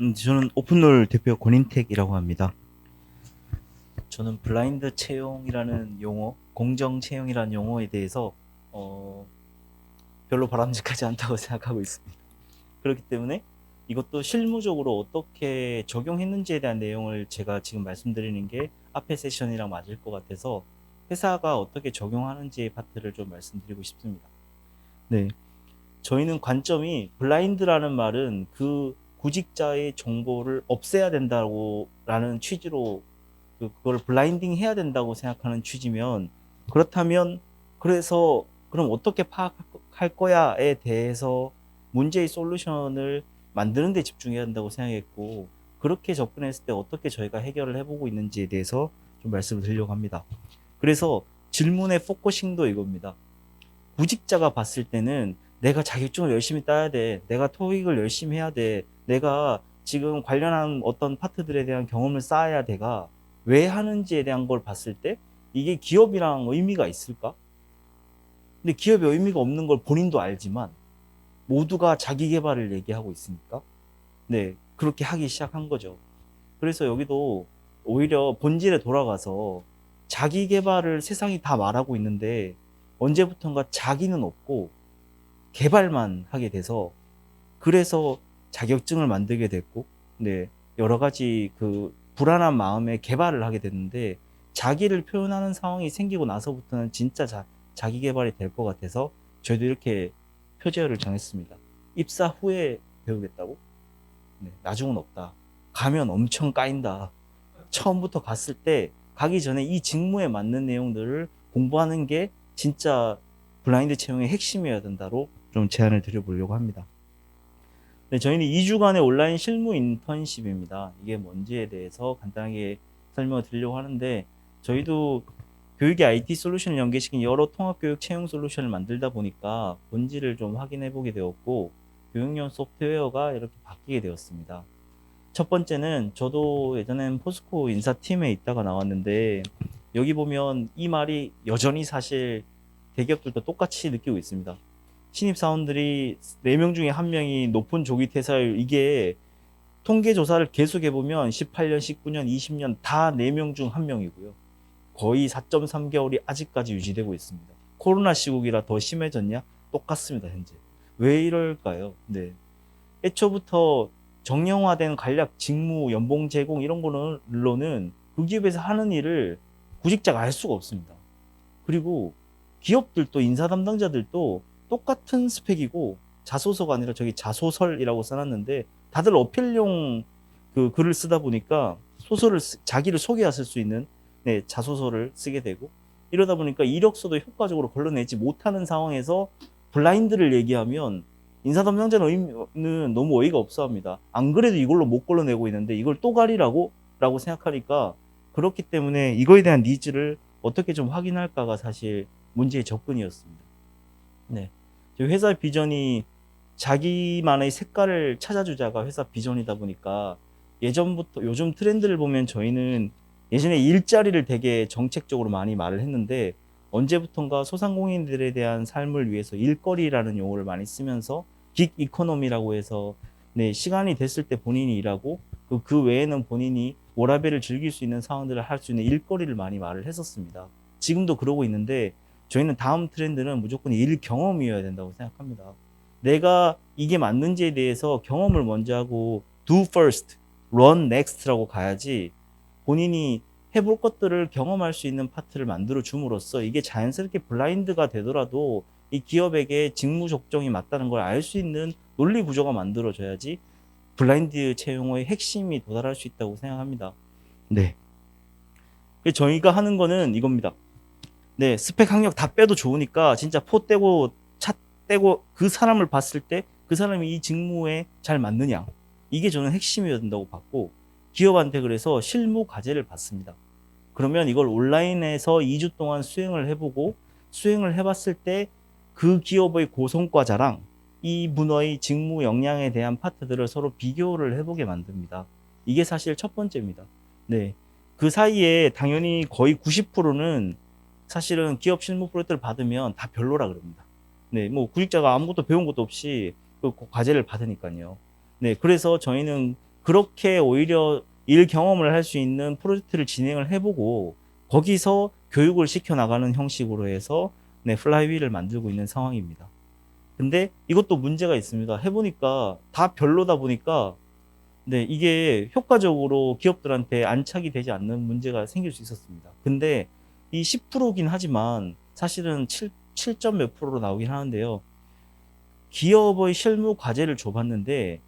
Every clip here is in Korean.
음, 저는 오픈롤 대표 권인택이라고 합니다. 저는 블라인드 채용이라는 용어, 공정 채용이라는 용어에 대해서 어, 별로 바람직하지 않다고 생각하고 있습니다. 그렇기 때문에 이것도 실무적으로 어떻게 적용했는지에 대한 내용을 제가 지금 말씀드리는 게 앞에 세션이랑 맞을 것 같아서 회사가 어떻게 적용하는지의 파트를 좀 말씀드리고 싶습니다. 네. 저희는 관점이 블라인드라는 말은 그 구직자의 정보를 없애야 된다고 라는 취지로 그- 그걸 블라인딩 해야 된다고 생각하는 취지면 그렇다면 그래서 그럼 어떻게 파악할 거야에 대해서 문제의 솔루션을 만드는 데 집중해야 한다고 생각했고 그렇게 접근했을 때 어떻게 저희가 해결을 해보고 있는지에 대해서 좀 말씀을 드리려고 합니다. 그래서 질문의 포커싱도 이겁니다. 구직자가 봤을 때는 내가 자격증을 열심히 따야 돼. 내가 토익을 열심히 해야 돼. 내가 지금 관련한 어떤 파트들에 대한 경험을 쌓아야 돼가 왜 하는지에 대한 걸 봤을 때 이게 기업이랑 의미가 있을까? 근데 기업에 의미가 없는 걸 본인도 알지만 모두가 자기 개발을 얘기하고 있으니까 네 그렇게 하기 시작한 거죠. 그래서 여기도 오히려 본질에 돌아가서 자기 개발을 세상이 다 말하고 있는데 언제부턴가 자기는 없고 개발만 하게 돼서 그래서 자격증을 만들게 됐고 네 여러 가지 그 불안한 마음에 개발을 하게 됐는데 자기를 표현하는 상황이 생기고 나서부터는 진짜 자, 자기 개발이 될 것 같아서 저희도 이렇게 표제어를 정했습니다. 입사 후에 배우겠다고? 네, 나중은 없다. 가면 엄청 까인다. 처음부터 갔을 때 가기 전에 이 직무에 맞는 내용들을 공부하는 게 진짜 블라인드 채용의 핵심이어야 된다로 좀 제안을 드려보려고 합니다. 네, 저희는 2주간의 온라인 실무 인턴십입니다. 이게 뭔지에 대해서 간단하게 설명을 드리려고 하는데 저희도 교육의 IT 솔루션을 연계시킨 여러 통합교육 채용 솔루션을 만들다 보니까 본질을 좀 확인해 보게 되었고 교육용 소프트웨어가 이렇게 바뀌게 되었습니다. 첫 번째는 저도 예전엔 포스코 인사팀에 있다가 나왔는데 여기 보면 이 말이 여전히 사실 대기업들도 똑같이 느끼고 있습니다. 신입사원들이 4명 중에 1명이 높은 조기 퇴사율 이게 통계 조사를 계속 해 보면 18년, 19년, 20년 다 4명 중 1명이고요. 거의 4.3개월이 아직까지 유지되고 있습니다. 코로나 시국이라 더 심해졌냐? 똑같습니다, 현재. 왜 이럴까요? 네. 애초부터 정형화된 간략 직무, 연봉 제공 이런 거는로는 그 기업에서 하는 일을 구직자가 알 수가 없습니다. 그리고 기업들도 인사 담당자들도 똑같은 스펙이고 자소서가 아니라 저기 자소설이라고 써놨는데 다들 어필용 그 글을 쓰다 보니까 소설을 쓰- 자기를 소개하실 수 있는 네, 자소서를 쓰게 되고 이러다 보니까 이력서도 효과적으로 걸러내지 못하는 상황에서 블라인드를 얘기하면 인사 담당자는 의미는 너무 어이가 없어 합니다. 안 그래도 이걸로 못 걸러내고 있는데 이걸 또 가리라고? 라고 생각하니까 그렇기 때문에 이거에 대한 니즈를 어떻게 좀 확인할까가 사실 문제의 접근이었습니다. 네. 회사 비전이 자기만의 색깔을 찾아주자가 회사 비전이다 보니까 예전부터 요즘 트렌드를 보면 저희는 예전에 일자리를 되게 정책적으로 많이 말을 했는데 언제부턴가 소상공인들에 대한 삶을 위해서 일거리라는 용어를 많이 쓰면서 긱 이코노미라고 해서 네, 시간이 됐을 때 본인이 일하고 그, 그 외에는 본인이 워라밸을 즐길 수 있는 상황들을 할 수 있는 일거리를 많이 말을 했었습니다. 지금도 그러고 있는데 저희는 다음 트렌드는 무조건 일 경험이어야 된다고 생각합니다. 내가 이게 맞는지에 대해서 경험을 먼저 하고 do first, run next라고 가야지 본인이 해볼 것들을 경험할 수 있는 파트를 만들어 줌으로써 이게 자연스럽게 블라인드가 되더라도 이 기업에게 직무 적정이 맞다는 걸 알 수 있는 논리 구조가 만들어져야지 블라인드 채용의 핵심이 도달할 수 있다고 생각합니다. 네. 저희가 하는 거는 이겁니다. 네, 스펙 학력 다 빼도 좋으니까 진짜 포 떼고 차 떼고 그 사람을 봤을 때 그 사람이 이 직무에 잘 맞느냐. 이게 저는 핵심이어야 된다고 봤고 기업한테 그래서 실무 과제를 받습니다. 그러면 이걸 온라인에서 2주 동안 수행을 해보고 수행을 해봤을 때 그 기업의 고성과자랑 이 문어의 직무 역량에 대한 파트들을 서로 비교를 해보게 만듭니다. 이게 사실 첫 번째입니다. 네. 그 사이에 당연히 거의 90%는 사실은 기업 실무 프로젝트를 받으면 다 별로라 그럽니다. 네, 뭐 구직자가 아무것도 배운 것도 없이 그 과제를 받으니까요. 네, 그래서 저희는 그렇게 오히려 일 경험을 할 수 있는 프로젝트를 진행을 해보고 거기서 교육을 시켜 나가는 형식으로 해서 네, 플라이휠을 만들고 있는 상황입니다. 근데 이것도 문제가 있습니다. 해보니까 다 별로다 보니까 네, 이게 효과적으로 기업들한테 안착이 되지 않는 문제가 생길 수 있었습니다. 근데 이 10%긴 하지만 사실은 7, 7점 몇 프로로 나오긴 하는데요. 기업의 실무 과제를 줘봤는데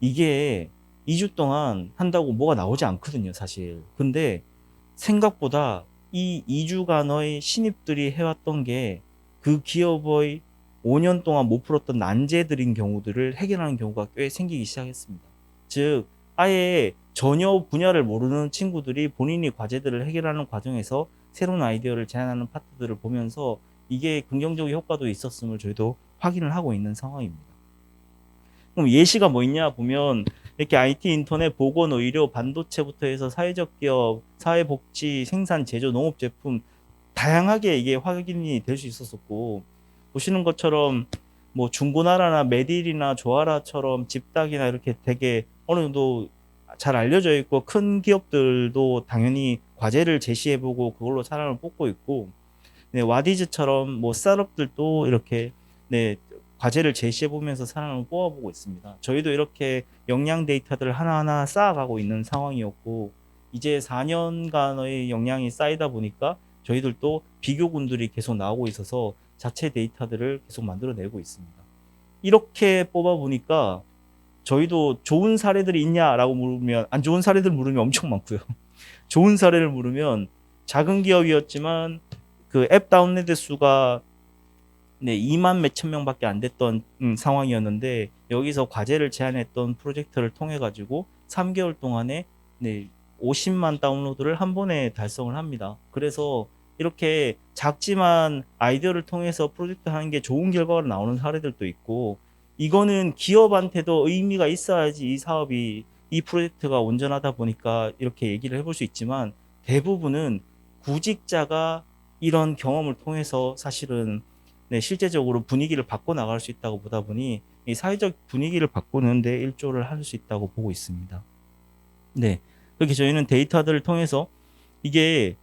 이게 2주 동안 한다고 뭐가 나오지 않거든요, 사실. 근데 생각보다 이 2주간의 신입들이 해왔던 게 그 기업의 5년 동안 못 풀었던 난제들인 경우들을 해결하는 경우가 꽤 생기기 시작했습니다. 즉, 아예 전혀 분야를 모르는 친구들이 본인이 과제들을 해결하는 과정에서 새로운 아이디어를 제안하는 파트들을 보면서 이게 긍정적인 효과도 있었음을 저희도 확인을 하고 있는 상황입니다. 그럼 예시가 뭐 있냐 보면 이렇게 IT 인터넷 보건 의료 반도체부터 해서 사회적 기업, 사회복지, 생산, 제조, 농업 제품 다양하게 이게 확인이 될 수 있었었고 보시는 것처럼 뭐 중고나라나 메딜이나 조아라처럼 집닥이나 이렇게 되게 어느 정도 잘 알려져 있고 큰 기업들도 당연히 과제를 제시해보고 그걸로 사람을 뽑고 있고 네, 와디즈처럼 뭐 스타트업들도 이렇게 네, 과제를 제시해보면서 사람을 뽑아보고 있습니다. 저희도 이렇게 역량 데이터들을 하나하나 쌓아가고 있는 상황이었고 이제 4년간의 역량이 쌓이다 보니까 저희들도 비교군들이 계속 나오고 있어서 자체 데이터들을 계속 만들어내고 있습니다. 이렇게 뽑아보니까 저희도 좋은 사례들이 있냐라고 물으면 안 좋은 사례들 물으면 엄청 많고요. 좋은 사례를 물으면 작은 기업이었지만 그 앱 다운로드 수가 네, 2만 몇천 명밖에 안 됐던 음, 상황이었는데 여기서 과제를 제안했던 프로젝트를 통해 가지고 3개월 동안에 네, 50만 다운로드를 한 번에 달성을 합니다. 그래서 이렇게 작지만 아이디어를 통해서 프로젝트 하는 게 좋은 결과가 나오는 사례들도 있고 이거는 기업한테도 의미가 있어야지 이 사업이 이 프로젝트가 온전하다 보니까 이렇게 얘기를 해볼 수 있지만 대부분은 구직자가 이런 경험을 통해서 사실은 네, 실제적으로 분위기를 바꿔 나갈 수 있다고 보다 보니 이 사회적 분위기를 바꾸는데 일조를 할 수 있다고 보고 있습니다. 네, 그렇게 저희는 데이터들을 통해서 이게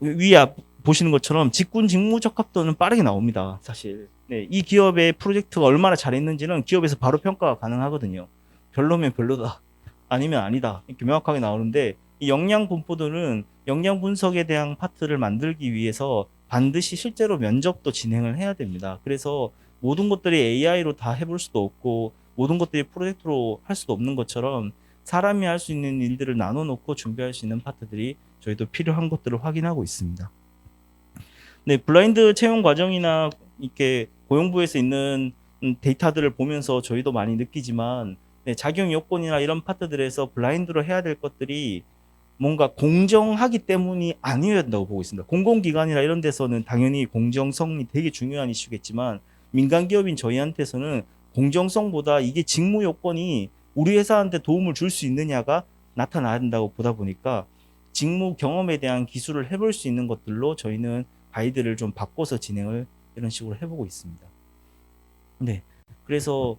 위에 앞 보시는 것처럼 직군 직무 적합도는 빠르게 나옵니다. 사실. 네, 이 기업의 프로젝트가 얼마나 잘했는지는 기업에서 바로 평가가 가능하거든요. 별로면 별로다. 아니면 아니다. 이렇게 명확하게 나오는데 이 역량 분포들은 역량 분석에 대한 파트를 만들기 위해서 반드시 실제로 면접도 진행을 해야 됩니다. 그래서 모든 것들이 AI로 다 해볼 수도 없고 모든 것들이 프로젝트로 할 수도 없는 것처럼 사람이 할 수 있는 일들을 나눠 놓고 준비할 수 있는 파트들이 저희도 필요한 것들을 확인하고 있습니다. 네, 블라인드 채용 과정이나 이렇게 고용부에서 있는 음, 데이터들을 보면서 저희도 많이 느끼지만 네, 작용 요건이나 이런 파트들에서 블라인드로 해야 될 것들이 뭔가 공정하기 때문이 아니어야 된다고 보고 있습니다. 공공기관이나 이런 데서는 당연히 공정성이 되게 중요한 이슈겠지만 민간 기업인 저희한테서는 공정성보다 이게 직무 요건이 우리 회사한테 도움을 줄 수 있느냐가 나타나야 된다고 보다 보니까 직무 경험에 대한 기술을 해볼 수 있는 것들로 저희는 가이드를 좀 바꿔서 진행을 이런 식으로 해보고 있습니다. 네. 그래서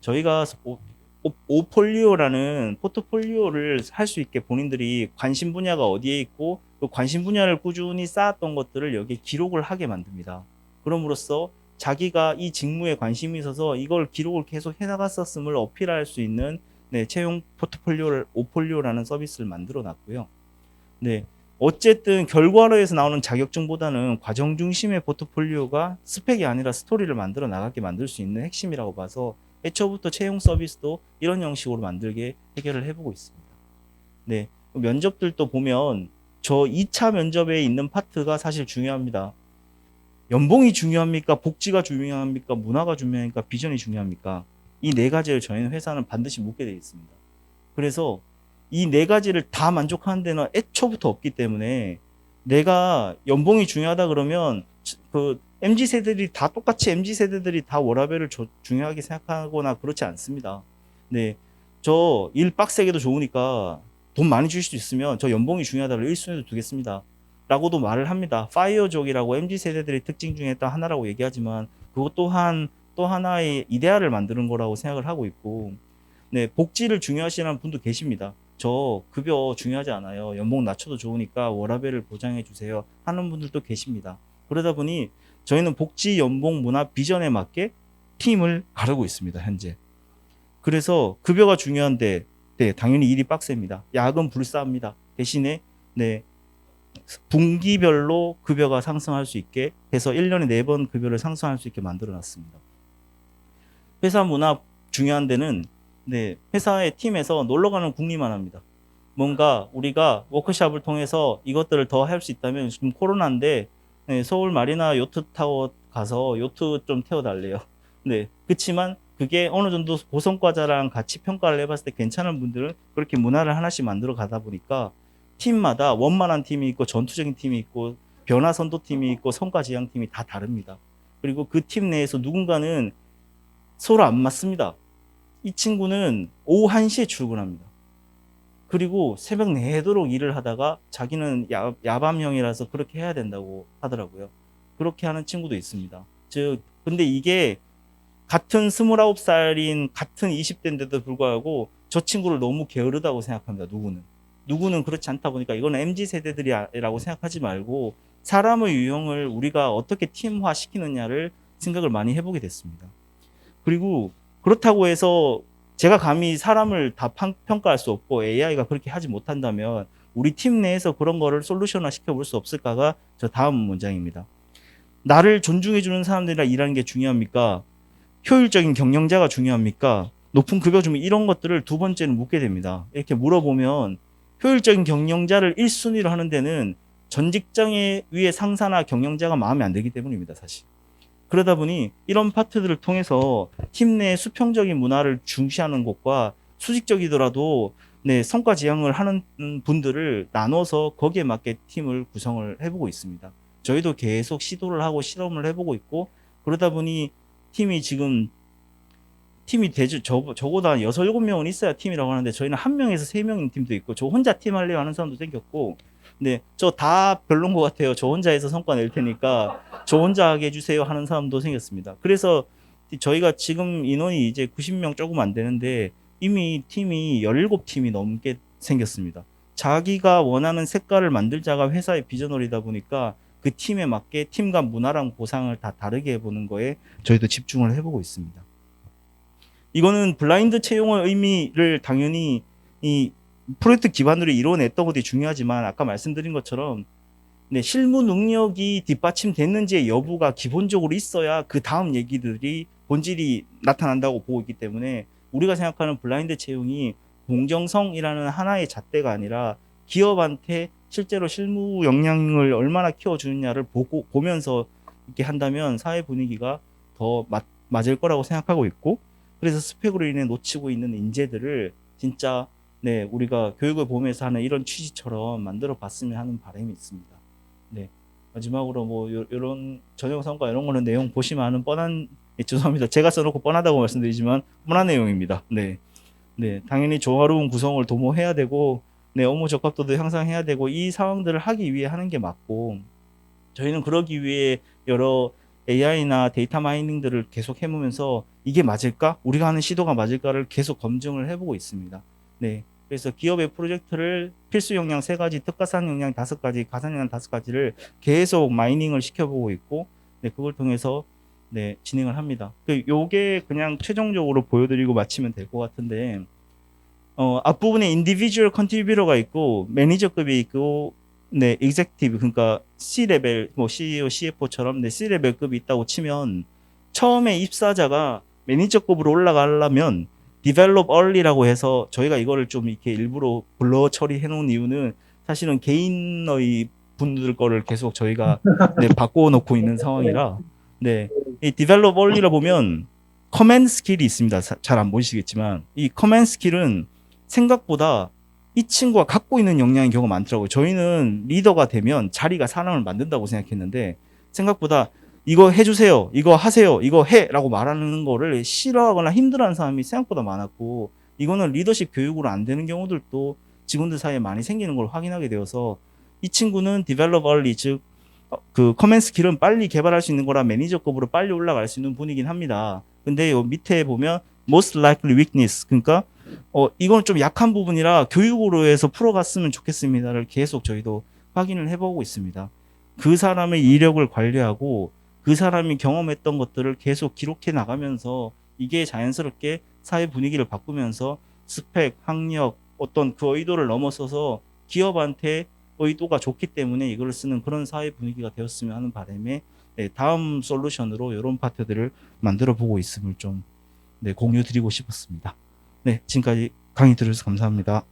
저희가 오, 오, 오 폴리오라는 포트폴리오를 할 수 있게 본인들이 관심 분야가 어디에 있고 그 관심 분야를 꾸준히 쌓았던 것들을 여기에 기록을 하게 만듭니다. 그럼으로써 자기가 이 직무에 관심이 있어서 이걸 기록을 계속 해나갔었음을 어필할 수 있는 네, 채용 포트폴리오를 오폴리오라는 서비스를 만들어 놨고요. 네. 어쨌든 결과로에서 나오는 자격증보다는 과정 중심의 포트폴리오가 스펙이 아니라 스토리를 만들어 나가게 만들 수 있는 핵심이라고 봐서 애초부터 채용 서비스도 이런 형식으로 만들게 해결을 해보고 있습니다. 네. 면접들도 보면 저 2차 면접에 있는 파트가 사실 중요합니다. 연봉이 중요합니까? 복지가 중요합니까? 문화가 중요합니까? 비전이 중요합니까? 이 네 가지를 저희는 회사는 반드시 묻게 되어 있습니다. 그래서 이 네 가지를 다 만족하는 데는 애초부터 없기 때문에 내가 연봉이 중요하다 그러면 그 MZ 세대들이 다 똑같이 MZ 세대들이 다 워라밸을 조- 중요하게 생각하거나 그렇지 않습니다. 네, 저 일 빡세게도 좋으니까 돈 많이 줄 수 있으면 저 연봉이 중요하다를 1순위로 두겠습니다. 라고도 말을 합니다. 파이어족이라고 MZ 세대들의 특징 중에 또 하나라고 얘기하지만 그것 또한 또 하나의 이데아를 만드는 거라고 생각을 하고 있고 네, 복지를 중요하시는 분도 계십니다. 저 급여 중요하지 않아요. 연봉 낮춰도 좋으니까 워라밸을 보장해 주세요. 하는 분들도 계십니다. 그러다 보니 저희는 복지, 연봉, 문화, 비전에 맞게 팀을 가르고 있습니다. 현재. 그래서 급여가 중요한데 네, 당연히 일이 빡셉니다. 야근 불사합니다. 대신에 네, 분기별로 급여가 상승할 수 있게 해서 1년에 4번 급여를 상승할 수 있게 만들어 놨습니다. 회사 문화 중요한 데는 네, 회사의 팀에서 놀러 가는 국리만 합니다. 뭔가 우리가 워크샵을 통해서 이것들을 더 할 수 있다면 지금 코로나인데 네, 서울 마리나 요트 타워 가서 요트 좀 태워 달래요. 네, 그렇지만 그게 어느 정도 고성과자랑 같이 평가를 해봤을 때 괜찮은 분들은 그렇게 문화를 하나씩 만들어 가다 보니까 팀마다 원만한 팀이 있고 전투적인 팀이 있고 변화 선도 팀이 있고 성과 지향 팀이 다 다릅니다. 그리고 그 팀 내에서 누군가는 서로 안 맞습니다. 이 친구는 오후 1시에 출근합니다. 그리고 새벽 내도록 일을 하다가 자기는 야, 야밤형이라서 그렇게 해야 된다고 하더라고요. 그렇게 하는 친구도 있습니다. 즉, 근데 이게 같은 29살인 같은 20대인데도 불구하고 저 친구를 너무 게으르다고 생각합니다. 누구는. 누구는 그렇지 않다 보니까 이거는 MZ 세대들이라고 생각하지 말고 사람의 유형을 우리가 어떻게 팀화 시키느냐를 생각을 많이 해보게 됐습니다. 그리고 그렇다고 해서 제가 감히 사람을 다 판- 평가할 수 없고 AI가 그렇게 하지 못한다면 우리 팀 내에서 그런 거를 솔루션화 시켜볼 수 없을까가 저 다음 문장입니다. 나를 존중해주는 사람들이랑 일하는 게 중요합니까? 효율적인 경영자가 중요합니까? 높은 급여 주면 이런 것들을 두 번째는 묻게 됩니다. 이렇게 물어보면 효율적인 경영자를 1순위로 하는 데는 전 직장의 위에 상사나 경영자가 마음에 안 들기 때문입니다, 사실. 그러다 보니 이런 파트들을 통해서 팀 내 수평적인 문화를 중시하는 곳과 수직적이더라도 네, 성과 지향을 하는 분들을 나눠서 거기에 맞게 팀을 구성을 해보고 있습니다. 저희도 계속 시도를 하고 실험을 해보고 있고 그러다 보니 팀이 지금 팀이 대주 저, 저보다 한 여섯 일곱 명은 있어야 팀이라고 하는데 저희는 한 명에서 세 명인 팀도 있고 저 혼자 팀 하려고 하는 사람도 생겼고 근데 저 다 별론 것 같아요. 저 혼자 해서 성과 낼 테니까 저 혼자 하게 해주세요 하는 사람도 생겼습니다. 그래서 저희가 지금 인원이 이제 90명 조금 안 되는데 이미 팀이 17팀이 넘게 생겼습니다. 자기가 원하는 색깔을 만들자가 회사의 비전홀이다 보니까 그 팀에 맞게 팀과 문화랑 보상을 다 다르게 해보는 거에 저희도 집중을 해보고 있습니다. 이거는 블라인드 채용의 의미를 당연히 이 프로젝트 기반으로 이루어냈던 것이 중요하지만 아까 말씀드린 것처럼 네, 실무 능력이 뒷받침됐는지의 여부가 기본적으로 있어야 그 다음 얘기들이 본질이 나타난다고 보고 있기 때문에 우리가 생각하는 블라인드 채용이 공정성이라는 하나의 잣대가 아니라 기업한테 실제로 실무 역량을 얼마나 키워주느냐를 보고 보면서 이렇게 한다면 사회 분위기가 더 맞, 맞을 거라고 생각하고 있고 그래서 스펙으로 인해 놓치고 있는 인재들을 진짜 네 우리가 교육을 보면서 하는 이런 취지처럼 만들어 봤으면 하는 바람이 있습니다. 네 마지막으로 뭐 요, 런 전형 성과 이런 거는 내용 보시면 아는 뻔한 예, 죄송합니다. 제가 써놓고 뻔하다고 말씀드리지만 뻔한 내용입니다. 네, 네 당연히 조화로운 구성을 도모해야 되고 네 업무 적합도도 향상해야 되고 이 상황들을 하기 위해 하는 게 맞고 저희는 그러기 위해 여러 AI나 데이터 마이닝들을 계속 해보면서 이게 맞을까? 우리가 하는 시도가 맞을까를 계속 검증을 해보고 있습니다. 네. 그래서 기업의 프로젝트를 필수 역량 세 가지, 특가산 역량 다섯 가지, 가산 역량 다섯 가지를 계속 마이닝을 시켜보고 있고, 네, 그걸 통해서 네, 진행을 합니다. 그 요게 그냥 최종적으로 보여드리고 마치면 될 것 같은데, 어, 앞부분에 인디비주얼 컨트리뷰터가 있고, 매니저급이 있고, 네, executive, 그러니까 C 레벨, 뭐 CEO, CFO처럼 네, C 레벨급이 있다고 치면, 처음에 입사자가 매니저급으로 올라가려면, develop early라고 해서 저희가 이거를 좀 이렇게 일부러 블러 처리해 놓은 이유는 사실은 개인의 분들 거를 계속 저희가 네, 바꿔놓고 있는 상황이라 네, 이 develop early를 보면 커맨드 스킬이 있습니다. 잘 안 보이시겠지만 이 커맨드 스킬은 생각보다 이 친구가 갖고 있는 역량인 경우가 많더라고요. 저희는 리더가 되면 자리가 사람을 만든다고 생각했는데 생각보다 이거 해주세요, 이거 하세요, 이거 해 라고 말하는 거를 싫어하거나 힘들어하는 사람이 생각보다 많았고 이거는 리더십 교육으로 안 되는 경우들도 직원들 사이에 많이 생기는 걸 확인하게 되어서 이 친구는 early 즉그 커맨 스킬은 빨리 개발할 수 있는 거라 매니저급으로 빨리 올라갈 수 있는 분이긴 합니다. 근데 요 밑에 보면 most likely weakness 그러니까 어, 이건 좀 약한 부분이라 교육으로 해서 풀어갔으면 좋겠습니다를 계속 저희도 확인을 해보고 있습니다. 그 사람의 이력을 관리하고 그 사람이 경험했던 것들을 계속 기록해 나가면서 이게 자연스럽게 사회 분위기를 바꾸면서 스펙, 학력, 어떤 그 의도를 넘어서서 기업한테 의도가 좋기 때문에 이걸 쓰는 그런 사회 분위기가 되었으면 하는 바람에 네, 다음 솔루션으로 이런 파트들을 만들어 보고 있음을 좀 네, 공유 드리고 싶었습니다. 네, 지금까지 강의 들어주셔서 감사합니다.